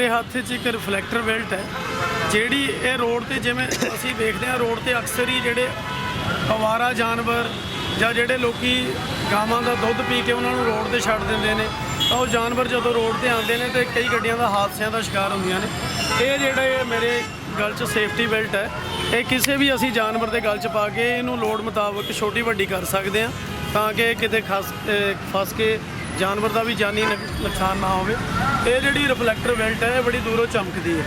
ਮੇਰੇ ਹੱਥ 'ਚ ਇੱਕ ਰਿਫਲੈਕਟਰ ਬੈਲਟ ਹੈ, ਜਿਹੜੀ ਇਹ ਰੋਡ ਤੇ ਜਿਵੇਂ ਅਸੀਂ ਵੇਖਦੇ ਹਾਂ, ਰੋਡ ਤੇ ਅਕਸਰ ਹੀ ਜਿਹੜੇ ਅਵਾਰਾ ਜਾਨਵਰ ਜਾਂ ਜਿਹੜੇ ਲੋਕੀ ਗਾਵਾਂ ਦਾ ਦੁੱਧ ਪੀ ਕੇ ਉਹਨਾਂ ਨੂੰ ਰੋਡ ਤੇ ਛੱਡ ਦਿੰਦੇ ਨੇ, ਤਾਂ ਉਹ ਜਾਨਵਰ ਜਦੋਂ ਰੋਡ ਤੇ ਆਉਂਦੇ ਨੇ ਤੇ ਕਈ ਗੱਡੀਆਂ ਦਾ ਹਾਦਸਿਆਂ ਦਾ ਸ਼ਿਕਾਰ ਹੁੰਦੀਆਂ ਨੇ। ਇਹ ਜਿਹੜੇ ਮੇਰੇ ਗਲ 'ਚ ਸੇਫਟੀ ਬੈਲਟ ਹੈ, ਇਹ ਕਿਸੇ ਵੀ ਅਸੀਂ ਜਾਨਵਰ ਦੇ ਗਲ 'ਚ ਪਾ ਕੇ ਇਹਨੂੰ ਲੋਡ ਮੁਤਾਬਕ ਛੋਟੀ ਵੱਡੀ ਕਰ ਸਕਦੇ ਹਾਂ, ਤਾਂ ਕਿ ਕਿਤੇ ਖਸ ਫਸ ਕੇ ਜਾਨਵਰ ਦਾ ਵੀ ਜਾਨੀ ਨੁਕਸਾਨ ਨਾ ਹੋਵੇ। ਇਹ ਜਿਹੜੀ ਰਿਫਲੈਕਟਰ ਬੈਲਟ ਹੈ, ਇਹ ਬੜੀ ਦੂਰੋਂ ਚਮਕਦੀ ਹੈ।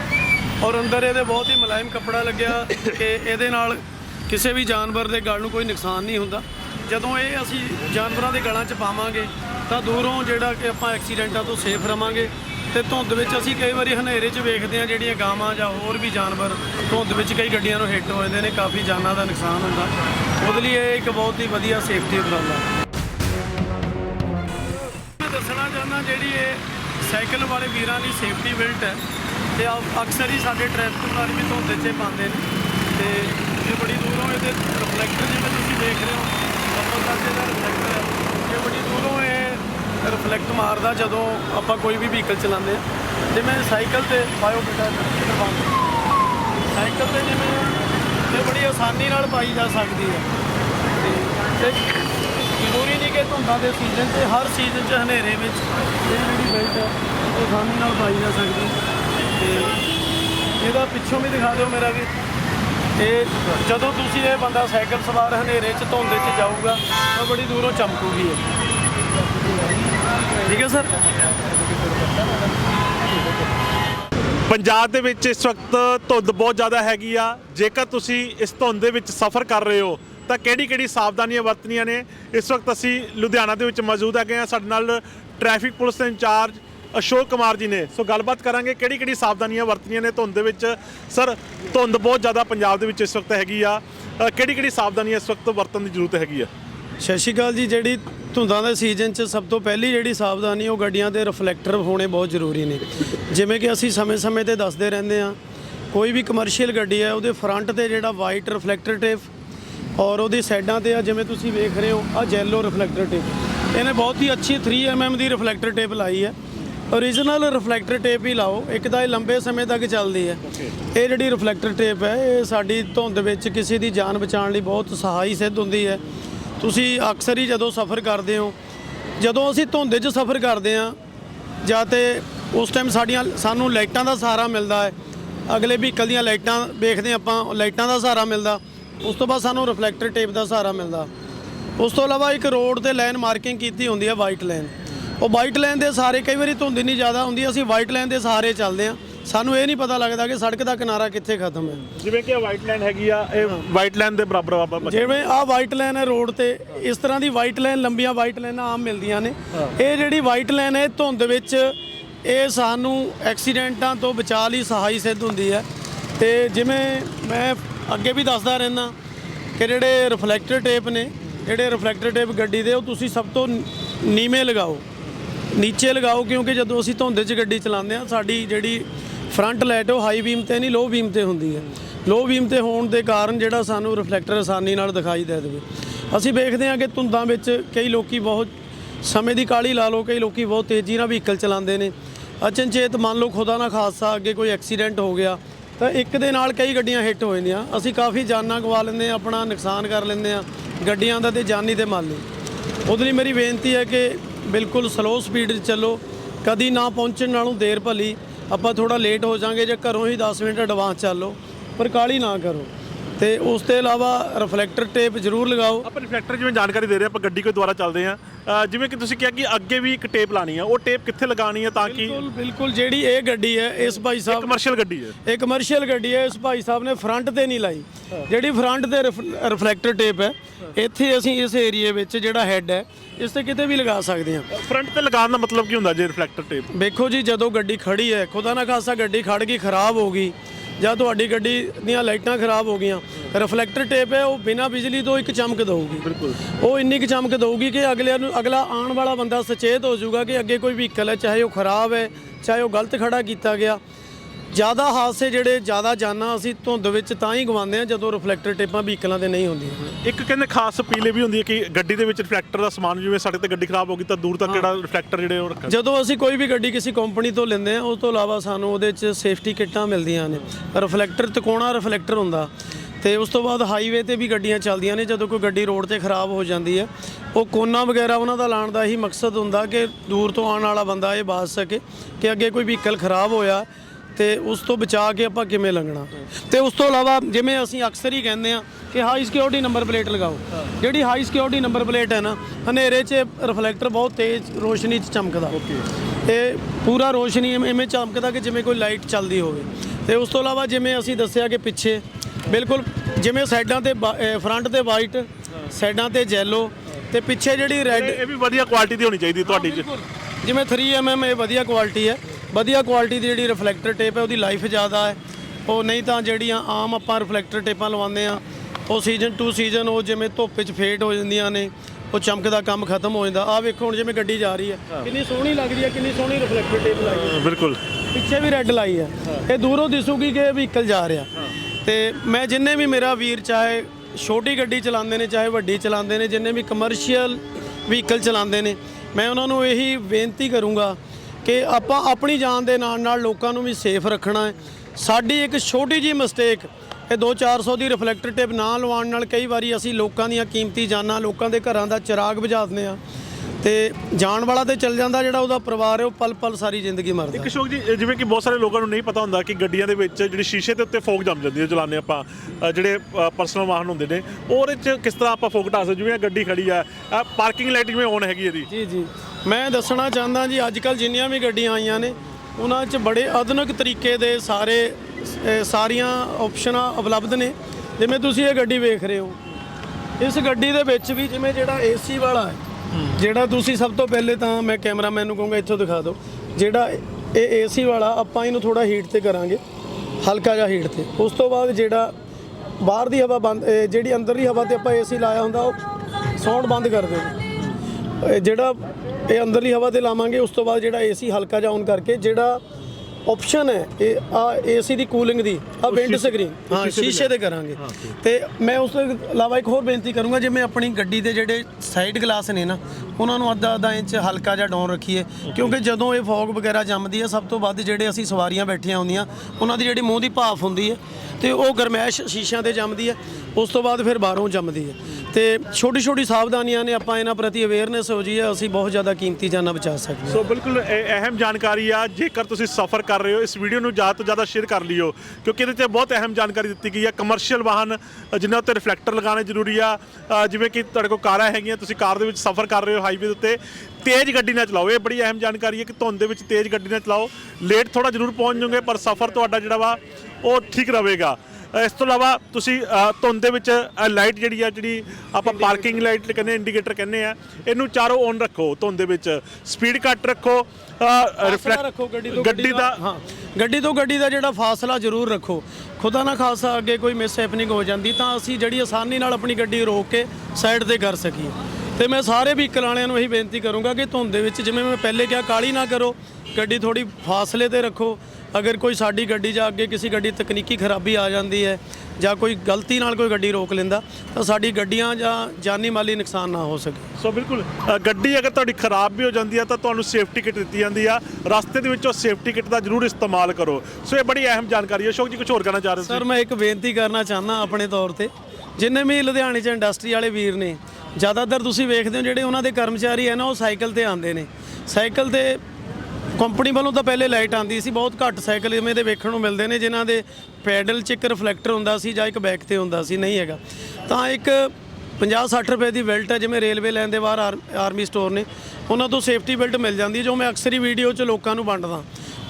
ਔਰ ਅੰਦਰ ਇਹਦੇ ਬਹੁਤ ਹੀ ਮੁਲਾਇਮ ਕੱਪੜਾ ਲੱਗਿਆ ਕਿ ਇਹਦੇ ਨਾਲ ਕਿਸੇ ਵੀ ਜਾਨਵਰ ਦੇ ਗਲ ਨੂੰ ਕੋਈ ਨੁਕਸਾਨ ਨਹੀਂ ਹੁੰਦਾ। ਜਦੋਂ ਇਹ ਅਸੀਂ ਜਾਨਵਰਾਂ ਦੇ ਗਲਾਂ 'ਚ ਪਾਵਾਂਗੇ, ਤਾਂ ਦੂਰੋਂ ਜਿਹੜਾ ਕਿ ਆਪਾਂ ਐਕਸੀਡੈਂਟਾਂ ਤੋਂ ਸੇਫ ਰਵਾਂਗੇ। ਤੇ ਧੁੰਦ ਵਿੱਚ ਅਸੀਂ ਕਈ ਵਾਰੀ ਹਨੇਰੇ 'ਚ ਵੇਖਦੇ ਹਾਂ ਜਿਹੜੀਆਂ ਗਾਵਾਂ ਜਾਂ ਹੋਰ ਵੀ ਜਾਨਵਰ ਧੁੰਦ ਵਿੱਚ ਕਈ ਗੱਡੀਆਂ ਨੂੰ ਹਿੱਟ ਹੋ ਜਾਂਦੇ ਨੇ, ਕਾਫੀ ਜਾਨਾਂ ਦਾ ਨੁਕਸਾਨ ਹੁੰਦਾ। ਉਹਦੇ ਲਈ ਇਹ ਇੱਕ ਬਹੁਤ ਹੀ ਵਧੀਆ ਸੇਫਟੀ ਉਪਰਾਲਾ। ਮੈਂ ਦੱਸਣਾ ਚਾਹੁੰਦਾ ਜਿਹੜੀ ਇਹ ਸਾਈਕਲ ਵਾਲੇ ਵੀਰਾਂ ਲਈ ਸੇਫਟੀ ਬੈਲਟ ਹੈ ਤੇ ਅਕਸਰ ਹੀ ਸਾਡੇ ਟ੍ਰੈਫਿਕ ਵਾਲੇ ਵੀ ਧੁੰਦ 'ਚ ਪਾਉਂਦੇ ਨੇ ਤੇ ਇਹ ਬੜੀ ਦੂਰੋਂ ਇਹਦੇ ਰਿਫਲੈਕਟਰ ਜਿਵੇਂ ਤੁਸੀਂ ਦੇਖ ਰਹੇ ਹੋ, ਆਪਾਂ ਦਾ ਰਿਫਲੈਕਟਰ ਹੈ। ਇਹ ਬੜੀ ਦੂਰੋਂ ਇਹ ਰਿਫਲੈਕਟ ਮਾਰਦਾ ਜਦੋਂ ਆਪਾਂ ਕੋਈ ਵੀ ਵਹੀਕਲ ਚਲਾਉਂਦੇ ਹਾਂ। ਜਿਵੇਂ ਸਾਈਕਲ ਤੇ ਪਾਇਓ ਬੇਟਾ ਸਾਈਕਲ ਤੇ ਜਿਵੇਂ ਇਹ ਬੜੀ ਆਸਾਨੀ ਨਾਲ ਪਾਈ ਜਾ ਸਕਦੀ ਹੈ। ਤੇ ਤੇ ਧੁੰਦਾਂ ਦੇ ਸੀਜ਼ਨ 'ਚ ਹਰ ਸੀਜ਼ਨ 'ਚ ਹਨੇਰੇ ਵਿੱਚ ਇਹ ਜਿਹੜੀ ਬੈਲਟ ਹੈ ਇਹ ਆਸਾਨੀ ਨਾਲ ਪਾਈ ਜਾ ਸਕਦੀ ਤੇ ਇਹਦਾ ਪਿੱਛੋਂ ਵੀ ਦਿਖਾ ਦਿਓ ਮੇਰਾ ਵੀ ਇਹ ਜਦੋਂ ਤੁਸੀਂ ਇਹ ਬੰਦਾ ਸਾਈਕਲ ਸਵਾਰ ਹਨੇਰੇ 'ਚ, ਧੁੰਦੇ 'ਚ ਜਾਊਗਾ, ਤਾਂ ਬੜੀ ਦੂਰੋਂ ਚਮਕੂਗੀ ਇਹ। ਠੀਕ ਹੈ ਸਰ? ਪੰਜਾਬ ਦੇ ਵਿੱਚ ਇਸ ਵਕਤ ਧੁੰਦ ਬਹੁਤ ਜ਼ਿਆਦਾ ਹੈਗੀ ਆ। ਜੇਕਰ ਤੁਸੀਂ ਇਸ ਧੁੰਦ ਦੇ ਵਿੱਚ ਸਫ਼ਰ ਕਰ ਰਹੇ ਹੋ ਤਾਂ ਕਿਹੜੀ ਕਿਹੜੀ ਸਾਵਧਾਨੀਆਂ ਵਰਤਣੀਆਂ ਨੇ? ਇਸ ਵਕਤ ਅਸੀਂ ਲੁਧਿਆਣਾ ਦੇ ਵਿੱਚ ਮੌਜੂਦ ਹੈਗੇ ਆ ਸਾਡੇ ਨਾਲ ਟ੍ਰੈਫਿਕ ਪੁਲਿਸ ਦੇ ਇੰਚਾਰਜ ਅਸ਼ੋਕ ਕੁਮਾਰ ਜੀ ਨੇ। ਸੋ ਗੱਲਬਾਤ ਕਰਾਂਗੇ ਕਿਹੜੀ ਕਿਹੜੀ ਸਾਵਧਾਨੀਆਂ ਵਰਤਣੀਆਂ ਨੇ ਧੁੰਦ ਦੇ ਵਿੱਚ। ਸਰ, ਧੁੰਦ ਬਹੁਤ ਜ਼ਿਆਦਾ ਪੰਜਾਬ ਦੇ ਵਿੱਚ ਇਸ ਵਕਤ ਹੈਗੀ ਆ। ਕਿਹੜੀ ਕਿਹੜੀ ਸਾਵਧਾਨੀਆਂ ਇਸ ਵਕਤ ਵਰਤਣ ਦੀ ਜ਼ਰੂਰਤ ਹੈਗੀ ਆ? ਸਤਿ ਸ਼੍ਰੀ ਅਕਾਲ ਜੀ। ਜਿਹੜੀ ਧੁੰਦਾਂ ਦੇ ਸੀਜ਼ਨ 'ਚ ਸਭ ਤੋਂ ਪਹਿਲੀ ਜਿਹੜੀ ਸਾਵਧਾਨੀ ਉਹ ਗੱਡੀਆਂ ਦੇ ਰਿਫਲੈਕਟਰ ਹੋਣੇ ਬਹੁਤ ਜ਼ਰੂਰੀ ਨੇ। ਜਿਵੇਂ ਕਿ ਅਸੀਂ ਸਮੇਂ-ਸਮੇਂ ਤੇ ਦੱਸਦੇ ਰਹਿੰਦੇ ਆ ਕੋਈ ਵੀ ਕਮਰਸ਼ੀਅਲ ਗੱਡੀ ਹੈ, ਉਹਦੇ ਫਰੰਟ ਤੇ ਜਿਹੜਾ ਵਾਈਟ ਰਿਫਲੈਕਟਰ ਟੇਪ ਔਰ ਉਹਦੀ ਸਾਈਡਾਂ ਤੇ ਆ, ਜਿਵੇਂ ਤੁਸੀਂ ਵੇਖ ਰਹੇ ਹੋ, ਆ ਜੈਲੋ ਰਿਫਲੈਕਟਰ ਟੇਪ ਇਹਨੇ ਬਹੁਤ ਹੀ ਅੱਛੀ 3 mm ਦੀ ਰਿਫਲੈਕਟਰ ਟੇਪ ਲਾਈ ਹੈ। ਓਰੀਜਨਲ ਰਿਫਲੈਕਟਰ ਟੇਪ ਹੀ ਲਾਓ, ਇੱਕ ਤਾਂ ਇਹ ਲੰਬੇ ਸਮੇਂ ਤੱਕ ਚੱਲਦੀ ਹੈ। ਇਹ ਜਿਹੜੀ ਰਿਫਲੈਕਟਰ ਟੇਪ ਹੈ, ਇਹ ਸਾਡੀ ਧੁੰਦ ਵਿੱਚ ਕਿਸੇ ਦੀ ਜਾਨ ਬਚਾਉਣ ਲਈ ਬਹੁਤ ਸਹਾਈ ਸਿੱਧ ਹੁੰਦੀ ਹੈ। ਤੁਸੀਂ ਅਕਸਰ ਹੀ ਜਦੋਂ ਸਫ਼ਰ ਕਰਦੇ ਹੋ, ਜਦੋਂ ਅਸੀਂ ਧੁੰਦ 'ਚ ਸਫ਼ਰ ਕਰਦੇ ਹਾਂ, ਜਾਂ ਤੇ ਉਸ ਟਾਈਮ ਸਾਡੀਆਂ, ਸਾਨੂੰ ਲਾਈਟਾਂ ਦਾ ਸਹਾਰਾ ਮਿਲਦਾ ਹੈ। ਅਗਲੇ ਵਹੀਕਲ ਦੀਆਂ ਲਾਈਟਾਂ ਵੇਖਦੇ ਆਪਾਂ, ਲਾਈਟਾਂ ਦਾ ਸਹਾਰਾ ਮਿਲਦਾ। ਉਸ ਤੋਂ ਬਾਅਦ ਸਾਨੂੰ ਰਿਫਲੈਕਟਰ ਟੇਪ ਦਾ ਸਹਾਰਾ ਮਿਲਦਾ। ਉਸ ਤੋਂ ਇਲਾਵਾ ਇੱਕ ਰੋਡ ਤੇ ਲਾਈਨ ਮਾਰਕਿੰਗ ਕੀਤੀ ਹੁੰਦੀ ਹੈ ਵਾਈਟ ਲਾਈਨ ਉਹ ਵਾਈਟ ਲਾਈਨ ਦੇ ਸਾਰੇ ਕਈ ਵਾਰੀ ਧੁੰਦ ਇੰਨੀ ਜ਼ਿਆਦਾ ਹੁੰਦੀ ਅਸੀਂ ਵਾਈਟ ਲਾਈਨ ਦੇ ਸਹਾਰੇ ਚੱਲਦੇ ਹਾਂ। ਸਾਨੂੰ ਇਹ ਨਹੀਂ ਪਤਾ ਲੱਗਦਾ ਕਿ ਸੜਕ ਦਾ ਕਿਨਾਰਾ ਕਿੱਥੇ ਖਤਮ ਹੈ। ਜਿਵੇਂ ਕਿ ਵਾਈਟ ਲਾਈਨ ਹੈਗੀ ਆ ਇਹ ਵਾਈਟ ਲਾਈਨ ਦੇ ਬਰਾਬਰ ਆਪਾਂ ਜਿਵੇਂ ਆਹ ਵਾਈਟ ਲਾਈਨ ਹੈ ਰੋਡ ਤੇ ਇਸ ਤਰ੍ਹਾਂ ਦੀ ਵਾਈਟ ਲਾਈਨ ਲੰਬੀਆਂ ਵਾਈਟ ਲਾਈਨਾਂ ਆਮ ਮਿਲਦੀਆਂ ਨੇ। ਇਹ ਜਿਹੜੀ ਵਾਈਟ ਲਾਈਨ ਹੈ ਧੁੰਦ ਵਿੱਚ ਇਹ ਸਾਨੂੰ ਐਕਸੀਡੈਂਟਾਂ ਤੋਂ ਬਚਾਅ ਲਈ ਸਹਾਈ ਸਿੱਧ ਹੁੰਦੀ ਹੈ। ਤੇ ਜਿਵੇਂ ਮੈਂ ਅੱਗੇ ਵੀ ਦੱਸਦਾ ਰਹਿੰਦਾ ਕਿ ਜਿਹੜੇ ਰਿਫਲੈਕਟਰ ਟੇਪ ਨੇ, ਜਿਹੜੇ ਰਿਫਲੈਕਟਰ ਟੇਪ ਗੱਡੀ ਦੇ, ਉਹ ਤੁਸੀਂ ਸਭ ਤੋਂ ਨੀਵੇਂ ਲਗਾਓ, ਨੀਚੇ ਲਗਾਓ, ਕਿਉਂਕਿ ਜਦੋਂ ਅਸੀਂ ਧੁੰਦ 'ਚ ਗੱਡੀ ਚਲਾਉਂਦੇ ਆ ਸਾਡੀ ਜਿਹੜੀ ਫਰੰਟ ਲਾਈਟ ਉਹ ਹਾਈ ਬੀਮ ਤੇ ਨਹੀਂ ਲੋ ਬੀਮ ਤੇ ਹੁੰਦੀ ਹੈ। ਲੋ ਬੀਮ ਤੇ ਹੋਣ ਦੇ ਕਾਰਨ ਜਿਹੜਾ ਸਾਨੂੰ ਰਿਫਲੈਕਟਰ ਆਸਾਨੀ ਨਾਲ ਦਿਖਾਈ ਦੇ ਦੇਵੇ। ਅਸੀਂ ਵੇਖਦੇ ਹਾਂ ਕਿ ਧੁੰਦਾਂ ਵਿੱਚ ਕਈ ਲੋਕੀ ਬਹੁਤ ਸਮੇਂ ਦੀ ਕਾਲੀ ਲਾ ਲਓ, ਕਈ ਲੋਕੀ ਬਹੁਤ ਤੇਜ਼ੀ ਨਾਲ ਵਹੀਕਲ ਚਲਾਉਂਦੇ ਨੇ। ਅਚਨਚੇਤ ਮੰਨ ਲਓ, ਖੁਦਾ ਨਾ ਖਾਸਾ ਅੱਗੇ ਕੋਈ ਐਕਸੀਡੈਂਟ ਹੋ ਗਿਆ ਤਾਂ ਇੱਕ ਦੇ ਨਾਲ ਕਈ ਗੱਡੀਆਂ ਹਿੱਟ ਹੋ ਜਾਂਦੀਆਂ। ਅਸੀਂ ਕਾਫੀ ਜਾਨਾਂ ਗਵਾ ਲੈਂਦੇ ਹਾਂ, ਆਪਣਾ ਨੁਕਸਾਨ ਕਰ ਲੈਂਦੇ ਹਾਂ। ਗੱਡੀਆਂ ਦਾ ਤੇ ਜਾਨੀ ਤੇ ਮਾਲੀ ਉਹਦੇ ਲਈ ਮੇਰੀ ਬੇਨਤੀ ਹੈ ਕਿ ਬਿਲਕੁਲ ਸਲੋ ਸਪੀਡ 'ਚ ਚੱਲੋ। ਕਦੀ ਨਾ ਪਹੁੰਚਣ ਨਾਲੋਂ ਦੇਰ ਭਲੀ। ਆਪਾਂ ਥੋੜਾ ਲੇਟ ਹੋ ਜਾਾਂਗੇ ਜੇ ਘਰੋਂ ਹੀ 10 ਮਿੰਟ ਐਡਵਾਂਸ ਚੱਲੋ ਪਰ ਕਾਲੀ ਨਾ ਕਰੋ। ਤੇ ਉਸ ਤੋਂ ਇਲਾਵਾ ਰਿਫਲੈਕਟਰ ਟੇਪ ਜ਼ਰੂਰ ਲਗਾਓ। ਆਪਾਂ ਰਿਫਲੈਕਟਰ ਜਿਵੇਂ ਜਾਣਕਾਰੀ ਦੇ ਰਹੇ ਆਪਾਂ ਗੱਡੀ ਕੋਈ ਦੁਆਰਾ ਚੱਲਦੇ ਆ ਜਿਵੇਂ ਕਿ ਤੁਸੀਂ ਕਿਹਾ ਕਿ ਅੱਗੇ ਵੀ ਇੱਕ ਟੇਪ ਲਾਣੀ ਆ ਉਹ ਟੇਪ ਕਿੱਥੇ ਲਗਾਣੀ ਆ ਤਾਂ ਕਿ ਬਿਲਕੁਲ ਬਿਲਕੁਲ ਜਿਹੜੀ ਇਹ ਗੱਡੀ ਹੈ ਇਸ ਭਾਈ ਸਾਹਿਬ ਕਮਰਸ਼ੀਅਲ ਗੱਡੀ ਹੈ। ਇਹ ਕਮਰਸ਼ੀਅਲ ਗੱਡੀ ਹੈ ਇਸ ਭਾਈ ਸਾਹਿਬ ਨੇ ਫਰੰਟ ਤੇ ਨਹੀਂ ਲਾਈ। ਜਿਹੜੀ ਫਰੰਟ ਤੇ ਰਿਫਲੈਕਟਰ ਟੇਪ ਹੈ ਇੱਥੇ ਅਸੀਂ ਇਸ ਏਰੀਏ ਵਿੱਚ ਜਿਹੜਾ ਹੈੱਡ ਹੈ ਇਸ ਤੇ ਕਿਤੇ ਵੀ ਲਗਾ ਸਕਦੇ ਹਾਂ। ਫਰੰਟ ਤੇ ਲਗਾਉਣ ਦਾ ਮਤਲਬ ਕੀ ਹੁੰਦਾ ਜੇ ਰਿਫਲੈਕਟਰ ਟੇਪ? ਵੇਖੋ ਜੀ ਜਦੋਂ ਗੱਡੀ ਖੜੀ ਹੈ ਖੁਦਾ ਨਾ ਖਾਸਾ ਗੱਡੀ ਖੜ ਗਈ ਖਰਾਬ ਹੋ ਗਈ ਜਾਂ ਤੁਹਾਡੀ ਗੱਡੀ ਦੀਆਂ ਲਾਈਟਾਂ ਖਰਾਬ ਹੋ ਗਈਆਂ ਰਿਫਲੈਕਟਰ ਟੇਪ ਹੈ ਉਹ ਬਿਨਾਂ ਬਿਜਲੀ ਤੋਂ ਇੱਕ ਚਮਕ ਦਊਗੀ। ਬਿਲਕੁਲ। ਉਹ ਇੰਨੀ ਕੁ ਚਮਕ ਦਊਗੀ ਕਿ ਅਗਲੇ ਨੂੰ ਅਗਲਾ ਆਉਣ ਵਾਲਾ ਬੰਦਾ ਸੁਚੇਤ ਹੋ ਜਾਊਗਾ ਕਿ ਅੱਗੇ ਕੋਈ ਵਹੀਕਲ ਹੈ ਚਾਹੇ ਉਹ ਖਰਾਬ ਹੈ ਚਾਹੇ ਉਹ ਗਲਤ ਖੜਾ ਕੀਤਾ ਗਿਆ। ਜ਼ਿਆਦਾ ਹਾਦਸੇ ਜਿਹੜੇ ਜ਼ਿਆਦਾ ਜਾਨਾਂ ਅਸੀਂ ਧੁੰਦ ਵਿੱਚ ਤਾਂ ਹੀ ਗਵਾਉਂਦੇ ਆ ਜਦੋਂ ਰਿਫਲੈਕਟਰ ਟੇਪਾਂ ਵਹੀਕਲਾਂ ਦੇ ਨਹੀਂ ਹੁੰਦੀਆਂ ਇੱਕ ਕਹਿੰਦੇ ਖਾਸ ਅਪੀਲ ਇਹ ਵੀ ਹੁੰਦੀ ਹੈ ਕਿ ਗੱਡੀ ਦੇ ਵਿੱਚ ਰਿਫਲੈਕਟਰ ਦਾ ਸਮਾਨ ਜਿਵੇਂ ਸਾਡੇ ਤੇ ਗੱਡੀ ਖਰਾਬ ਹੋ ਗਈ ਤਾਂ ਦੂਰ ਤੱਕ ਜਿਹੜਾ ਰਿਫਲੈਕਟਰ ਜਿਹੜੇ ਉਹ ਰੱਖਣ। ਜਦੋਂ ਅਸੀਂ ਕੋਈ ਵੀ ਗੱਡੀ ਕਿਸੇ ਕੰਪਨੀ ਤੋਂ ਲੈਂਦੇ ਆ ਉਸ ਤੋਂ ਇਲਾਵਾ ਸਾਨੂੰ ਉਹਦੇ 'ਚ ਸੇਫਟੀ ਕਿੱਟਾਂ ਮਿਲਦੀਆਂ ਨੇ। ਰਿਫਲੈਕਟਰ ਤਿਕੋਣਾ ਰਿਫਲੈਕਟਰ ਹੁੰਦਾ ਤੇ ਉਸ ਤੋਂ ਬਾਅਦ ਹਾਈਵੇ ਤੇ ਵੀ ਗੱਡੀਆਂ ਚੱਲਦੀਆਂ ਨੇ ਜਦੋਂ ਕੋਈ ਗੱਡੀ ਰੋਡ ਤੇ ਖਰਾਬ ਹੋ ਜਾਂਦੀ ਹੈ ਉਹ ਕੋਨਾ ਵਗੈਰਾ ਉਹਨਾਂ ਦਾ ਲਾਉਣ ਦਾ ਹੀ ਮਕਸਦ ਹੁੰਦਾ ਕਿ ਦੂਰ ਤੋਂ ਆਉਣ ਵਾਲਾ ਬੰਦਾ ਇਹ ਬਾਜ਼ ਸਕੇ ਕਿ ਅੱਗੇ ਕੋਈ ਵਹੀਕਲ ਖਰਾਬ ਹੋਇਆ ਤੇ ਉਸ ਤੋਂ ਬਚਾ ਕੇ ਆਪਾਂ ਕਿਵੇਂ ਲੰਘਣਾ? ਤੇ ਉਸ ਤੋਂ ਇਲਾਵਾ ਜਿਵੇਂ ਅਸੀਂ ਅਕਸਰ ਹੀ ਕਹਿੰਦੇ ਆ ਕਿ ਹਾਈ ਸਿਕਿਉਰਿਟੀ ਨੰਬਰ ਪਲੇਟ ਲਗਾਓ। ਜਿਹੜੀ ਹਾਈ ਸਿਕਿਉਰਿਟੀ ਨੰਬਰ ਪਲੇਟ ਹੈ ਨਾ ਹਨੇਰੇ 'ਚ ਰਿਫਲੈਕਟਰ ਬਹੁਤ ਤੇਜ਼ ਰੋਸ਼ਨੀ 'ਚ ਚਮਕਦਾ। ਤੇ ਪੂਰਾ ਰੋਸ਼ਨੀ ਇਵੇਂ ਇਵੇਂ ਚਮਕਦਾ ਕਿ ਜਿਵੇਂ ਕੋਈ ਲਾਈਟ ਚੱਲਦੀ ਹੋਵੇ। ਤੇ ਉਸ ਤੋਂ ਇਲਾਵਾ ਜਿਵੇਂ ਅਸੀਂ ਦੱਸਿਆ ਕਿ ਪਿੱਛੇ ਬਿਲਕੁਲ ਜਿਵੇਂ ਸਾਈਡਾਂ ਤੇ ਫਰੰਟ ਤੇ ਵਾਈਟ ਸਾਈਡਾਂ ਤੇ ਯੈਲੋ ਤੇ ਪਿੱਛੇ ਜਿਹੜੀ ਰੈੱਡ ਇਹ ਵੀ ਵਧੀਆ ਕੁਆਲਿਟੀ ਦੀ ਹੋਣੀ ਚਾਹੀਦੀ ਤੁਹਾਡੀ 'ਚ। ਜਿਵੇਂ 3mm ਇਹ ਵਧੀਆ ਕੁਆਲਿਟੀ ਹੈ। ਵਧੀਆ ਕੁਆਲਿਟੀ ਦੀ ਜਿਹੜੀ ਰਿਫਲੈਕਟਰ ਟੇਪ ਹੈ ਉਹਦੀ ਲਾਈਫ ਜ਼ਿਆਦਾ ਹੈ। ਉਹ ਨਹੀਂ ਤਾਂ ਜਿਹੜੀਆਂ ਆਮ ਆਪਾਂ ਰਿਫਲੈਕਟਰ ਟੇਪਾਂ ਲਵਾਉਂਦੇ ਆ ਉਹ ਸੀਜ਼ਨ ਟੂ ਸੀਜ਼ਨ ਉਹ ਜਿਵੇਂ ਧੁੱਪ 'ਚ ਫੇਡ ਹੋ ਜਾਂਦੀਆਂ ਨੇ ਉਹ ਚਮਕਦਾ ਕੰਮ ਖਤਮ ਹੋ ਜਾਂਦਾ। ਆ ਵੇਖੋ ਹੁਣ ਜਿਵੇਂ ਗੱਡੀ ਜਾ ਰਹੀ ਹੈ ਕਿੰਨੀ ਸੋਹਣੀ ਲੱਗਦੀ ਹੈ ਕਿੰਨੀ ਸੋਹਣੀ ਰਿਫਲੈਕਟਰ ਟੇਪ ਲਾਈ ਹੈ। ਬਿਲਕੁਲ। ਪਿੱਛੇ ਵੀ ਰੈੱਡ ਲਾਈ ਹੈ। ਇਹ ਦੂਰੋਂ ਦਿਸੂਗੀ ਕਿ ਇਹ ਵਹੀਕਲ ਜਾ ਰਿਹਾ। ਤੇ ਮੈਂ ਜਿੰਨੇ ਵੀ ਮੇਰਾ ਵੀਰ ਚਾਹੇ ਛੋਟੀ ਗੱਡੀ ਚਲਾਉਂਦੇ ਨੇ ਚਾਹੇ ਵੱਡੀ ਚਲਾਉਂਦੇ ਨੇ ਜਿੰਨੇ ਵੀ ਕਮਰਸ਼ੀਅਲ ਵਹੀਕਲ ਚਲਾਉਂਦੇ ਨੇ ਮੈਂ ਉਹਨਾਂ ਨੂੰ ਇਹੀ ਬੇਨਤੀ ਕਰੂੰਗਾ ਕਿ ਆਪਾਂ ਆਪਣੀ ਜਾਨ ਦੇ ਨਾਲ ਨਾਲ ਲੋਕਾਂ ਨੂੰ ਵੀ ਸੇਫ ਰੱਖਣਾ ਹੈ। ਸਾਡੀ ਇੱਕ ਛੋਟੀ ਜੀ ਮਿਸਟੇਕ ਇਹ 2-400 ਦੀ ਰਿਫਲੈਕਟਰ ਟਿਪ ਨਾ ਲਵਾਉਣ ਨਾਲ ਕਈ ਵਾਰੀ ਅਸੀਂ ਲੋਕਾਂ ਦੀਆਂ ਕੀਮਤੀ ਜਾਨਾਂ, ਲੋਕਾਂ ਦੇ ਘਰਾਂ ਦਾ ਚਿਰਾਗ ਬੁਝਾ ਦਿੰਦੇ ਆ ਤੇ ਜਾਣ ਵਾਲਾ ਤੇ ਚੱਲ ਜਾਂਦਾ ਜਿਹੜਾ ਉਹਦਾ ਪਰਿਵਾਰ ਹੈ ਉਹ ਪਲ ਪਲ ਸਾਰੀ ਜ਼ਿੰਦਗੀ ਮਰਦਾ। ਇੱਕ ਸ਼ੋਕ ਜੀ ਇਹ ਜਿਵੇਂ ਕਿ ਬਹੁਤ ਸਾਰੇ ਲੋਕਾਂ ਨੂੰ ਨਹੀਂ ਪਤਾ ਹੁੰਦਾ ਕਿ ਗੱਡੀਆਂ ਦੇ ਵਿੱਚ ਜਿਹੜੀ ਸ਼ੀਸ਼ੇ ਦੇ ਉੱਤੇ ਫੋਗ ਜੰਮ ਜਾਂਦੀ ਹੈ ਚਲਾਉਂਦੇ ਆਪਾਂ ਅ, ਜਿਹੜੇ ਪਰਸਨਲ ਵਾਹਨ ਹੁੰਦੇ ਨੇ ਉਹਦੇ 'ਚ ਕਿਸ ਤਰ੍ਹਾਂ ਆਪਾਂ ਫੋਗ ਹਟਾ ਸਕਦੇ ਜਿਵੇਂ ਇਹ ਗੱਡੀ ਖੜੀ ਆ ਪਾਰਕਿੰਗ ਲਾਈਟ ਜਿਵੇਂ ਔਨ ਹੈਗੀ ਇਹਦੀ। ਜੀ ਜੀ। ਮੈਂ ਦੱਸਣਾ ਚਾਹੁੰਦਾ ਜੀ ਅੱਜ ਕੱਲ ਜਿੰਨੀਆਂ ਵੀ ਗੱਡੀਆਂ ਆਈਆਂ ਨੇ ਉਹਨਾਂ 'ਚ ਬੜੇ ਆਧੁਨਿਕ ਤਰੀਕੇ ਦੇ ਸਾਰੇ ਅਹ, ਸਾਰੀਆਂ ਆਪਸ਼ਨਾਂ ਉਪਲਬਧ ਨੇ। ਜਿਵੇਂ ਤੁਸੀਂ ਇਹ ਗੱਡੀ ਵੇਖ ਰਹੇ ਹੋ ਇਸ ਗੱਡੀ ਦੇ ਵਿੱਚ ਵੀ ਜਿਵੇਂ ਜਿਹੜਾ ਏਸੀ ਵਾਲਾ ਹੈ ਜਿਹੜਾ ਤੁਸੀਂ ਸਭ ਤੋਂ ਪਹਿਲੇ ਤਾਂ ਮੈਂ ਕੈਮਰਾਮੈਨ ਨੂੰ ਕਹੂੰਗਾ, ਇੱਥੋਂ ਦਿਖਾ ਦਿਓ। ਜਿਹੜਾ ਇਹ ਏਸੀ ਵਾਲਾ, ਆਪਾਂ ਇਹਨੂੰ ਥੋੜਾ ਹੀਟ ਤੇ ਕਰਾਂਗੇ। ਹਲਕਾ ਜਿਹਾ ਹੀਟ ਤੇ। ਉਸ ਤੋਂ ਬਾਅਦ ਜਿਹੜਾ ਬਾਹਰ ਦੀ ਹਵਾ ਬੰਦ ਜਿਹੜੀ ਅੰਦਰਲੀ ਹਵਾ ਤੇ ਆਪਾਂ ਏਸੀ ਲਾਇਆ ਹੁੰਦਾ, ਉਹ ਸਾਊਂਡ ਬੰਦ ਕਰ ਦਿਓ। ਜਿਹੜਾ ਇਹ ਅੰਦਰਲੀ ਹਵਾ ਤੇ ਲਾਵਾਂਗੇ, ਉਸ ਤੋਂ ਬਾਅਦ ਜਿਹੜਾ ਏਸੀ ਹਲਕਾ ਜਿਹਾ ਔਨ ਕਰਕੇ, ਜਿਹੜਾ ਆਪਸ਼ਨ ਹੈ ਇਹ ਆ ਏਸੀ ਦੀ ਕੂਲਿੰਗ ਦੀ ਆ ਵਿੰਡ ਸਕਰੀਨ ਹਾਂ ਸ਼ੀਸ਼ੇ ਤੇ ਕਰਾਂਗੇ। ਤੇ ਮੈਂ ਉਸ ਤੋਂ ਇਲਾਵਾ ਇੱਕ ਹੋਰ ਬੇਨਤੀ ਕਰੂੰਗਾ ਜਿਵੇਂ ਆਪਣੀ ਗੱਡੀ ਦੇ ਜਿਹੜੇ ਸਾਈਡ ਗਲਾਸ ਨੇ ਨਾ ਉਹਨਾਂ ਨੂੰ ਅੱਧਾ ਅੱਧਾ ਇੰਚ ਹਲਕਾ ਜਿਹਾ ਡਾਊਨ ਰੱਖੀਏ ਕਿਉਂਕਿ ਜਦੋਂ ਇਹ ਫੌਗ ਵਗੈਰਾ ਜੰਮਦੀ ਹੈ ਸਭ ਤੋਂ ਵੱਧ ਜਿਹੜੇ ਅਸੀਂ ਸਵਾਰੀਆਂ ਬੈਠੀਆਂ ਹੁੰਦੀਆਂ ਉਹਨਾਂ ਦੀ ਜਿਹੜੀ ਮੂੰਹ ਦੀ ਭਾਫ ਹੁੰਦੀ ਹੈ ਤੇ ਉਹ ਗਰਮੈਸ਼ ਸ਼ੀਸ਼ਿਆਂ ਤੇ ਜੰਮਦੀ ਹੈ ਉਸ ਤੋਂ ਬਾਅਦ ਫਿਰ ਬਾਹਰੋਂ ਜੰਮਦੀ ਹੈ। ਤੇ ਛੋਟੀ ਛੋਟੀ ਸਾਵਧਾਨੀਆਂ ਨੇ ਆਪਾਂ ਇਹਨਾਂ ਪ੍ਰਤੀ ਅਵੇਅਰਨੈਸ ਹੋ ਜੀ ਹੈ ਅਸੀਂ ਬਹੁਤ ਜ਼ਿਆਦਾ ਕੀਮਤੀ ਜਾਨਾਂ ਬਚਾ ਸਕਦੇ ਹਾਂ। ਸੋ ਬਿਲਕੁਲ ਇਹ ਅਹਿਮ ਜਾਣਕਾਰੀ ਆ ਜੇਕਰ ਤੁਸੀਂ ਸਫ਼ਰ ਕਰ ਰਹੇ ਹੋ ਇਸ ਵੀਡੀਓ ਨੂੰ ਜ਼ਿਆਦਾ ਤੋਂ ਜ਼ਿਆਦਾ ਸ਼ੇਅਰ ਕਰ ਲਿਓ ਕਿਉਂਕਿ ਇਹਦੇ 'ਤੇ ਬਹੁਤ ਅਹਿਮ ਜਾਣਕਾਰੀ ਦਿੱਤੀ ਗਈ ਹੈ ਕਮਰਸ਼ੀਅਲ ਵਾਹਨ ਜਿਨ੍ਹਾਂ ਉੱਤੇ ਰਿਫਲੈਕਟਰ ਲਗਾਉਣੇ ਜ਼ਰੂਰੀ ਆ ਅ, ਜਿਵੇਂ ਕਿ ਤੁਹਾਡੇ ਕੋਲ ਕਾਰਾਂ ਹੈਗੀਆਂ ਤੁਸੀਂ ਕਾਰ ਦੇ ਵਿੱਚ ਸਫ਼ਰ ਕਰ ਰਹੇ ਹੋ ਹਾਈਵੇ ਦੇ ਉੱਤੇ ਤੇਜ਼ ਗੱਡੀ ਨਾ ਚਲਾਓ। ਇਹ ਬੜੀ ਅਹਿਮ ਜਾਣਕਾਰੀ ਹੈ ਕਿ ਧੁੰਦ ਦੇ ਵਿੱਚ ਤੇਜ਼ ਗੱਡੀ ਨਾ ਚਲਾਓ। ਲੇਟ ਥੋੜਾ ਜ਼ਰੂਰ ਪਹੁੰਚ ਜਾਓਗੇ ਪਰ ਸਫ਼ਰ ਤੁਹਾਡਾ ਜਿਹੜਾ ਵਾ ਉਹ ਠੀਕ ਰਹੇਗਾ। ਇਸ ਤੋਂ ਇਲਾਵਾ ਤੁਸੀਂ ਧੁੰਦ ਦੇ ਵਿੱਚ ਲਾਈਟ ਜਿਹੜੀ ਆ ਜਿਹੜੀ ਆਪਾਂ ਪਾਰਕਿੰਗ ਲਾਈਟ ਕਹਿੰਦੇ ਇੰਡੀਕੇਟਰ ਕਹਿੰਦੇ ਆ ਇਹਨੂੰ ਚਾਰੋਂ ਔਨ ਰੱਖੋ ਧੁੰਦ ਦੇ ਵਿੱਚ। ਸਪੀਡ ਘੱਟ ਰੱਖੋ ਰਿਫਲੈਕਟ ਰੱਖੋ ਗੱਡੀ ਤੋਂ ਗੱਡੀ ਦਾ। ਹਾਂ। ਗੱਡੀ ਤੋਂ ਗੱਡੀ ਦਾ ਜਿਹੜਾ ਫਾਸਲਾ ਜ਼ਰੂਰ ਰੱਖੋ। ਖੁਦਾ ਨਾ ਖਾਸਾ ਅੱਗੇ ਕੋਈ ਮਿਸ ਹੈਪਨਿੰਗ ਹੋ ਜਾਂਦੀ ਤਾਂ ਅਸੀਂ ਜਿਹੜੀ ਆਸਾਨੀ ਨਾਲ ਆਪਣੀ ਗੱਡੀ ਰੋਕ ਕੇ ਸਾਈਡ ਤੇ ਕਰ ਸਕੀਏ। ਤੇ ਮੈਂ ਸਾਰੇ ਵਹੀਕਲ ਵਾਲਿਆਂ ਨੂੰ ਇਹੀ ਬੇਨਤੀ ਕਰੂੰਗਾ ਕਿ ਧੁੰਦ ਦੇ ਵਿੱਚ ਜਿਵੇਂ ਮੈਂ ਪਹਿਲੇ ਕਿਹਾ ਕਾਲੀ ਨਾ ਕਰੋ ਗੱਡੀ ਥੋੜੀ ਫਾਸਲੇ ਤੇ ਰੱਖੋ। ਅਗਰ ਕੋਈ ਸਾਡੀ ਗੱਡੀ ਜਾਂ ਅੱਗੇ ਕਿਸੇ ਗੱਡੀ ਤਕਨੀਕੀ ਖਰਾਬੀ ਆ ਜਾਂਦੀ ਹੈ ਜਾਂ ਕੋਈ ਗਲਤੀ ਨਾਲ ਕੋਈ ਗੱਡੀ ਰੋਕ ਲੈਂਦਾ ਤਾਂ ਸਾਡੀ ਗੱਡੀਆਂ ਜਾਂ ਜਾਨੀ ਮਾਲੀ ਨੁਕਸਾਨ ਨਾ ਹੋ ਸਕੇ। ਸੋ ਬਿਲਕੁਲ ਅ, ਗੱਡੀ ਅਗਰ ਤੁਹਾਡੀ ਖਰਾਬ ਵੀ ਹੋ ਜਾਂਦੀ ਆ ਤਾਂ ਤੁਹਾਨੂੰ ਸੇਫਟੀ ਕਿਟ ਦਿੱਤੀ ਜਾਂਦੀ ਆ। ਰਸਤੇ ਦੇ ਵਿੱਚ ਉਹ ਸੇਫਟੀ ਕਿਟ ਦਾ ਜ਼ਰੂਰ ਇਸਤੇਮਾਲ ਕਰੋ। ਸੋ ਇਹ ਬੜੀ ਅਹਿਮ ਜਾਣਕਾਰੀ ਹੈ। ਅਸ਼ੋਕ ਜੀ ਕੁਝ ਹੋਰ ਕਹਿਣਾ ਚਾਹ ਰਹੇ ਸਰ ਮੈਂ ਇੱਕ ਬੇਨਤੀ ਕਰਨਾ ਚਾਹੁੰਦਾ ਆਪਣੇ ਤੌਰ ਤੇ। ਜਿੰਨੇ ਵੀ ਲੁਧਿਆਣੇ 'ਚ ਇੰਡਸਟਰੀ ਵਾਲੇ ਵੀਰ ਨੇ ਜ਼ਿਆਦਾਤਰ ਤੁਸੀਂ ਵੇਖਦੇ ਹੋ ਜਿਹੜੇ ਉਹਨਾਂ ਦੇ ਕਰਮਚਾਰੀ ਹੈ ਨਾ, ਉਹ ਸਾਈਕਲ ਤੇ ਆਉਂਦੇ ਨੇ। ਸਾਈਕਲ ਤੇ ਕੰਪਨੀ ਵੱਲੋਂ ਤਾਂ ਪਹਿਲੇ ਲਾਈਟ ਆਂਦੀ ਸੀ, ਬਹੁਤ ਘੱਟ ਸਾਈਕਲ ਇਵੇਂ ਦੇ ਵੇਖਣ ਨੂੰ ਮਿਲਦੇ ਨੇ, ਜਿਨ੍ਹਾਂ ਦੇ ਪੈਡਲ 'ਚ ਇੱਕ ਰਿਫਲੈਕਟਰ ਹੁੰਦਾ ਸੀ ਜਾਂ ਇੱਕ ਬੈਕ ਤੇ ਹੁੰਦਾ ਸੀ, ਨਹੀਂ ਹੈਗਾ। ਤਾਂ ਇੱਕ 50-60 ਰੁਪਏ ਦੀ ਬੈਲਟ ਹੈ, ਜਿਵੇਂ ਰੇਲਵੇ ਲਾਈਨ ਦੇ ਬਾਹਰ ਆਰ- ਆਰਮੀ ਸਟੋਰ ਨੇ, ਉਹਨਾਂ ਤੋਂ ਸੇਫਟੀ ਬੈਲਟ ਮਿਲ ਜਾਂਦੀ ਹੈ, ਜੋ ਮੈਂ ਅਕਸਰ ਹੀ ਵੀਡੀਓ 'ਚ ਲੋਕਾਂ ਨੂੰ ਵੰਡਦਾ।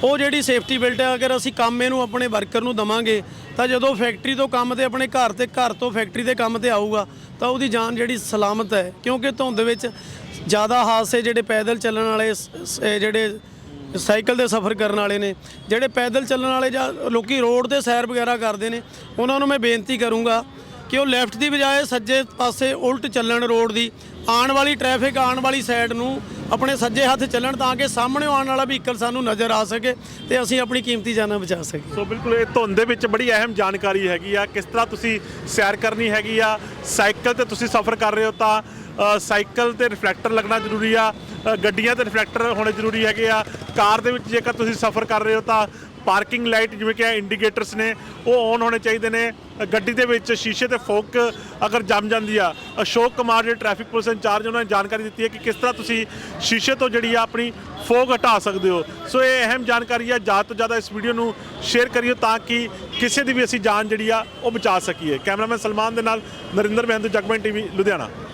ਉਹ ਜਿਹੜੀ ਸੇਫਟੀ ਬੈਲਟ ਹੈ, ਅਗਰ ਅਸੀਂ ਕੰਮ ਇਹਨੂੰ ਆਪਣੇ ਵਰਕਰ ਨੂੰ ਦਵਾਂਗੇ, ਤਾਂ ਜਦੋਂ ਫੈਕਟਰੀ ਤੋਂ ਕੰਮ ਤੇ ਆਪਣੇ ਘਰ ਤੇ, ਘਰ ਤੋਂ ਫੈਕਟਰੀ ਦੇ ਕੰਮ ਤੇ ਆਊਗਾ ਤਾਂ ਉਹਦੀ ਜਾਨ ਜਿਹੜੀ ਸਲਾਮਤ ਹੈ, ਕਿਉਂਕਿ ਧੁੰਦ ਵਿੱਚ ਜ਼ਿਆਦਾ ਹਾਦਸੇ ਜਿਹੜੇ ਪੈਦਲ ਚੱਲਣ ਵਾਲੇ ਸ- ਜਿਹੜੇ ਸਾਈਕਲ ਤੇ ਸਫ਼ਰ ਕਰਨ ਵਾਲੇ ਨੇ, ਜਿਹੜੇ ਪੈਦਲ ਚੱਲਣ ਵਾਲੇ ਜਾਂ ਲੋਕੀ ਰੋਡ ਤੇ ਸੈਰ ਵਗੈਰਾ ਕਰਦੇ ਨੇ, ਉਹਨਾਂ ਨੂੰ ਮੈਂ ਬੇਨਤੀ ਕਰੂੰਗਾ ਕਿ ਉਹ ਲੈਫਟ ਦੀ ਬਜਾਏ ਸੱਜੇ ਪਾਸੇ ਉਲਟ ਚੱਲਣ ਰੋਡ ਦੀ ਆਉਣ ਵਾਲੀ ਟ੍ਰੈਫਿਕ ਆਉਣ ਵਾਲੀ ਸਾਈਡ ਨੂੰ ਆਪਣੇ ਸੱਜੇ ਹੱਥ ਚੱਲਣ ਤਾਂ ਕਿ ਸਾਹਮਣੇ ਆਉਣ ਵਾਲਾ ਵਹੀਕਲ ਸਾਨੂੰ ਨਜ਼ਰ ਆ ਸਕੇ ਤੇ ਅਸੀਂ ਆਪਣੀ ਕੀਮਤੀ ਜਾਨਾਂ ਬਚਾ ਸਕੀਏ। ਸੋ ਬਿਲਕੁਲ ਇਹ ਧੁੰਦ ਦੇ ਵਿੱਚ ਬੜੀ ਅਹਿਮ ਜਾਣਕਾਰੀ ਹੈਗੀ ਆ। ਕਿਸ ਤਰ੍ਹਾਂ ਤੁਸੀਂ ਸੈਰ ਕਰਨੀ ਹੈਗੀ ਆ? ਸਾਈਕਲ ਤੇ ਤੁਸੀਂ ਸਫ਼ਰ ਕਰ ਰਹੇ ਹੋ ਤਾਂ ਸਾਈਕਲ ਤੇ ਰਿਫਲੈਕਟਰ ਲੱਗਣਾ ਜ਼ਰੂਰੀ ਆ। ਗੱਡੀਆਂ ਤੇ ਰਿਫਲੈਕਟਰ ਹੋਣੇ ਜ਼ਰੂਰੀ ਹੈਗੇ ਆ। ਕਾਰ ਦੇ ਵਿੱਚ ਜੇਕਰ ਤੁਸੀਂ ਸਫ਼ਰ ਕਰ ਰਹੇ ਹੋ ਤਾਂ ਪਾਰਕਿੰਗ ਲਾਈਟ ਜਿਵੇਂ ਕਿ ਇੰਡੀਕੇਟਰਸ ਨੇ, ਉਹ ਔਨ ਹੋਣੇ ਚਾਹੀਦੇ ਨੇ। ਗੱਡੀ ਦੇ ਵਿੱਚ ਸ਼ੀਸ਼ੇ ਤੇ ਫੋਕ ਅਗਰ ਜੰਮ ਜਾਂਦੀ ਆ, ਅਸ਼ੋਕ ਕੁਮਾਰ ਜਿਹੜੇ ਟ੍ਰੈਫਿਕ ਪੁਲਿਸ ਇੰਚਾਰਜ, ਉਹਨਾਂ ਨੇ ਜਾਣਕਾਰੀ ਦਿੱਤੀ ਹੈ ਕਿ ਕਿਸ ਤਰ੍ਹਾਂ ਤੁਸੀਂ ਸ਼ੀਸ਼ੇ ਤੋਂ ਜਿਹੜੀ ਆ ਆਪਣੀ ਫੋਕ ਹਟਾ ਸਕਦੇ ਹੋ। ਸੋ ਇਹ ਅਹਿਮ ਜਾਣਕਾਰੀ ਆ, ਜ਼ਿਆਦਾ ਤੋਂ ਜ਼ਿਆਦਾ ਇਸ ਵੀਡੀਓ ਨੂੰ ਸ਼ੇਅਰ ਕਰਿਓ ਤਾਂ ਕਿ ਕਿਸੇ ਦੀ ਵੀ ਅਸੀਂ ਜਾਨ ਜਿਹੜੀ ਆ, ਉਹ ਬਚਾ ਸਕੀਏ। ਕੈਮਰਾਮੈਨ ਸਲਮਾਨ ਦੇ ਨਾਲ ਨਰਿੰਦਰ ਮਹਿੰਦੂ, ਜਗਮਨ ਟੀਵੀ, ਲੁਧਿਆਣਾ।